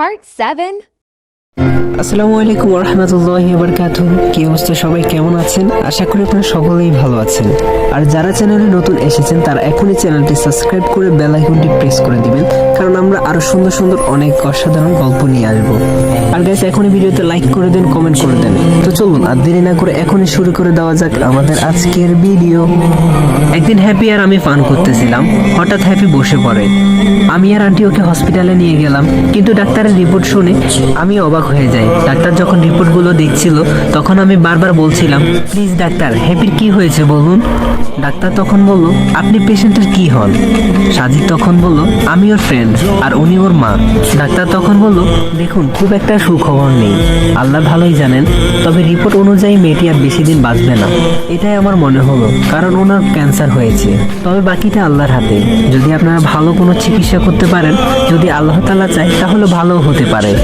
Part 7 আসসালামু আলাইকুম রহমতুল্লাহ বরকাত কি অবস্থা? সবাই কেমন আছেন? আশা করি আপনারা সকলেই ভালো আছেন। আর যারা চ্যানেলে নতুন এসেছেন, তারা এখনই চ্যানেলটি সাবস্ক্রাইব করে বেল আইকনটি প্রেস করে দিবেন, কারণ আমরা আরও সুন্দর সুন্দর অনেক অসাধারণ গল্প নিয়ে আসব। আর গাইস এখনই ভিডিওতে লাইক করে দেন কমেন্ট করে দেন। তো চলুন, আর দেরি না করে এখনই শুরু করে দেওয়া যাক আমাদের আজকের ভিডিও একদিন হ্যাপি আর আমি ফান করতেছিলাম। হঠাৎ হ্যাপি বসে পড়ে। আমি আর আন্টি ওকে হসপিটালে নিয়ে গেলাম, কিন্তু ডাক্তারের রিপোর্ট শুনে আমি অবাক হয়ে যাই। ডাক্তার যখন রিপোর্টগুলো দেখছিল, তখন আমি বারবার বলছিলাম প্লিজ ডাক্তার হ্যাপির কি হয়েছে বলুন? ডাক্তার তখন বলল, আপনি পেশেন্টের কি হন? সাজিদ তখন বলল, আমি ওর ফ্রেন্ড আর উনি ওর মা। ডাক্তার তখন বলল, দেখুন, খুব একটা সুখবর নেই। আল্লাহ ভালোই জানেন, তবে রিপোর্ট অনুযায়ী মেয়েটি আর বেশি দিন বাঁচবে না। এটাই আমার মনে হলো, কারণ ওনার ক্যান্সার হয়েছে। তবে বাকিটা আল্লাহর হাতে। যদি আপনারা ভালো কোনো চিকিৎসা করতে পারেন, যদি আল্লাহ তালা চায়, তাহলে ভালো হতে পারে।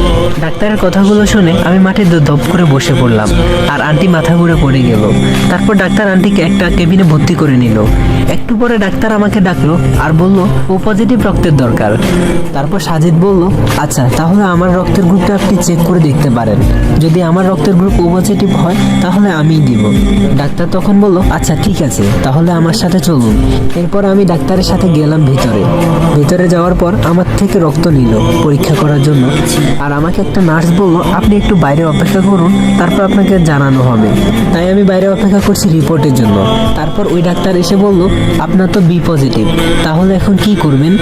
ডাক্তারের কথাগুলো শুনে আমি মাঠে ধপ করে বসে পড়লাম, আর আন্টি মাথা ঘুরে পড়ে গেল। তারপর ডাক্তার আন্টিকে একটা কেবিনে ভর্তি করে নিল। একটু পরে ডাক্তার আমাকে ডাকলো আর বলল, ও পজিটিভ রক্তের দরকার। তারপর সাজিদ বলল আচ্ছা তাহলে আমার রক্তের গ্রুপটা আপনি চেক করে দেখতে পারেন। যদি আমার রক্তের গ্রুপ ও পজিটিভ হয়, তাহলে আমিই দিব। ডাক্তার তখন বলল আচ্ছা ঠিক আছে, তাহলে আমার সাথে চলুন। এরপর আমি ডাক্তারের সাথে গেলাম ভিতরে। ভিতরে যাওয়ার পর আমার থেকে রক্ত নিল পরীক্ষা করার জন্য। আর আমাকে একটা নার্স বলল, আপনি একটু বাইরে অপেক্ষা করুন, তারপর আপনাকে জানানো হবে। তাই আমি বাইরে অপেক্ষা করছি রিপোর্টের জন্য। তারপর ওই ডাক্তার এসে বলল, আপনার তো বি পজিটিভ তাহলে এখন কি করবেন?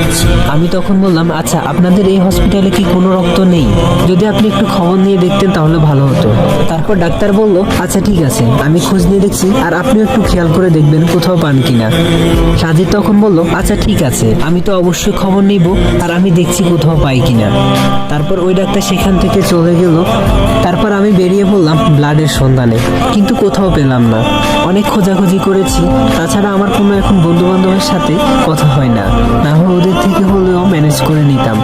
আমি তখন বললাম আচ্ছা আপনাদের এই হসপিটালে কি কোনো রক্ত নেই? যদি আপনি একটু খবর নিয়ে দেখতেন তাহলে ভালো হতো। তারপর ডাক্তার বলল আচ্ছা ঠিক আছে, আমি খোঁজ নিয়ে দেখছি, আর আপনিও একটু খেয়াল করে দেখবেন কোথাও পান কিনা। সাজিদ তখন বলল আচ্ছা ঠিক আছে, আমি তো অবশ্যই খবর নিব, আর আমি দেখছি কোথাও পাই কিনা। তারপর ওই ডাক্তার সেখান থেকে চলে গেল। তারপর আমি বেরিয়ে পড়লাম ব্লাডের সন্ধানে, কিন্তু কোথাও পেলাম না। অনেক খোঁজাখুঁজি করেছি তাছাড়া আমার কোনো এখন বন্ধু বান্ধবের সাথে কথা হয় না। না হলে ওদের থেকে হলেও ম্যানেজ করে নিতাম।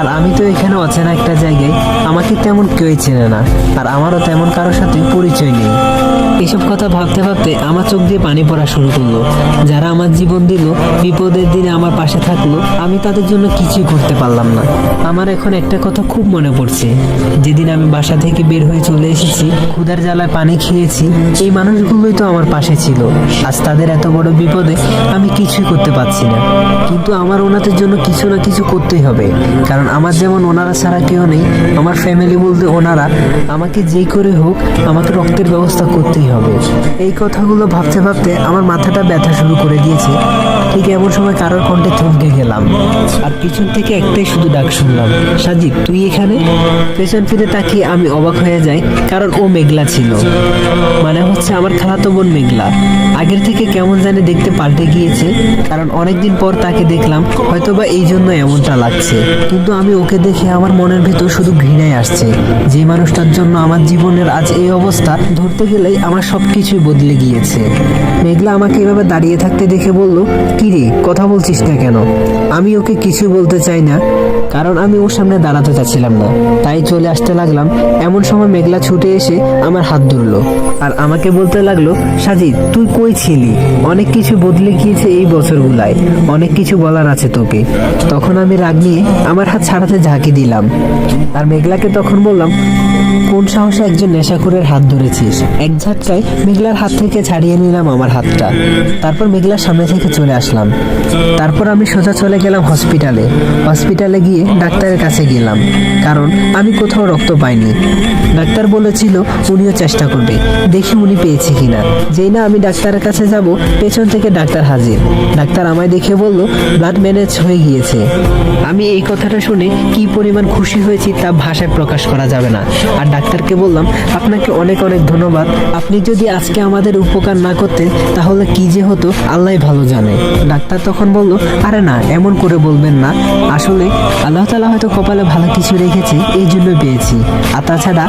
আর আমি তো এখানে অচেনা একটা জায়গায়। আমাকে তেমন কেউই চেনে না, আর আমারও তেমন কারোর সাথে পরিচয় নেই। এসব কথা ভাবতে ভাবতে আমার চোখ দিয়ে পানি পড়া শুরু করল। যারা আমার জীবন দিল, বিপদের দিনে আমার পাশে থাকল, আমি তাদের জন্য কিছুই করতে পারলাম না। আমার এখন একটা কথা খুব মনে পড়ছে। যেদিন আমি বাসা থেকে বের হয়ে চলে এসেছি, ক্ষুধার জ্বালায় পানি খেয়েছি, এই মানুষগুলোই তো আমার পাশে ছিল। আজ তাদের এত বড় বিপদে আমি কিছুই করতে পারছি না। কিন্তু আমার ওনাদের জন্য কিছু না কিছু করতেই হবে। কারণ আমার যেমন ওনারা ছাড়া কেউ নেই, আমার ফ্যামিলি বলতে ওনারা, আমাকে যেই করে হোক আমাকে রক্তের ব্যবস্থা করতেই হবে। এই কথাগুলো ভাবতে ভাবতে আমার মাথাটা ব্যথা শুরু করে দিয়েছে। ঠিক এমন সময় কারোর কণ্ঠে থমকে গেলাম। আর পিছন থেকে একটাই শুধু ডাক শুনলাম, সাজিদ, তুই এখানে? পেছন ফিরে তাকিয়ে আমি অবাক হয়ে যাই, কারণ ও মেঘলা ছিল। মানে হচ্ছে আমার খালাতো বোন মেঘলা। আগের থেকে কেমন জানি দেখতে পাল্টে গিয়েছে, কারণ অনেকদিন পর তাকে দেখলাম, হয়তোবা এই জন্য এমনটা লাগছে। কিন্তু আমি ওকে দেখে আমার মনের ভেতর শুধু ঘৃণায় আসছে, যে মানুষটার জন্য আমার জীবনের আজ এই অবস্থা, ধরতে গেলেই আমার সব কিছুই বদলে গিয়েছে। মেঘলা আমাকে এভাবে দাঁড়িয়ে থাকতে দেখে বলল কি রে কথা বলছিস না কেন? আমি ওকে কিছু বলতে চাই না, কারণ আমি ওর সামনে দাঁড়াতে চাচ্ছিলাম না। তাই চলে আসতে লাগলাম। এমন সময় মেঘলা ছুটে এসে আমার হাত ধরলো আর আমাকে বলতে লাগল, সাজিদ, তুই কই ছিলি? অনেক কিছু বদলে গিয়েছে এই বছরগুলায়। অনেক কিছু বলার আছে তোকে। তখন আমি রাগ নিয়ে আমার হাত ছাড়াতে ঝাঁকি দিলাম। আর মেঘলাকে তখন বললাম, কোন সাহসে একজন নেশাখোরের হাত ধরেছিস? এক ঝাটকায় মেঘলার হাত থেকে ছাড়িয়ে নিলাম আমার হাতটা। তারপর মেঘলার সামনে থেকে চলে আসলাম। তারপর আমি সোজা চলে গেলাম হসপিটালে হসপিটালে গিয়ে ডাক্তারের কাছে গেলাম। কারণ আমি কোথাও রক্ত পাইনি। ডাক্তার বলেছিল, উনিও চেষ্টা করবে। দেখি উনি পেয়েছে কিনা। যেই না আমি ডাক্তারের কাছে যাব, পেছন থেকে ডাক্তার হাজির। ডাক্তার আমায় দেখে বলল ব্লাড ম্যানেজ হয়ে গিয়েছে। আমি এই কথাটা শুনে কি পরিমাণ খুশি হয়েছি তা ভাষায় প্রকাশ করা যাবে না। আর ডাক্তারকে বললাম, আপনাকে অনেক অনেক ধন্যবাদ। আপনি যদি আজকে আমাদের উপকার না করতেন, তাহলে কি যে হতো আল্লাহ ভালো জানে। ডাক্তার তখন বলল, আরে না এমন করে বলবেন না। আসলে আল্লাহ তালা হয়তো কপালে ভালো কিছু রেখেছে, এই জন্য পেয়েছি। আর তাছাড়া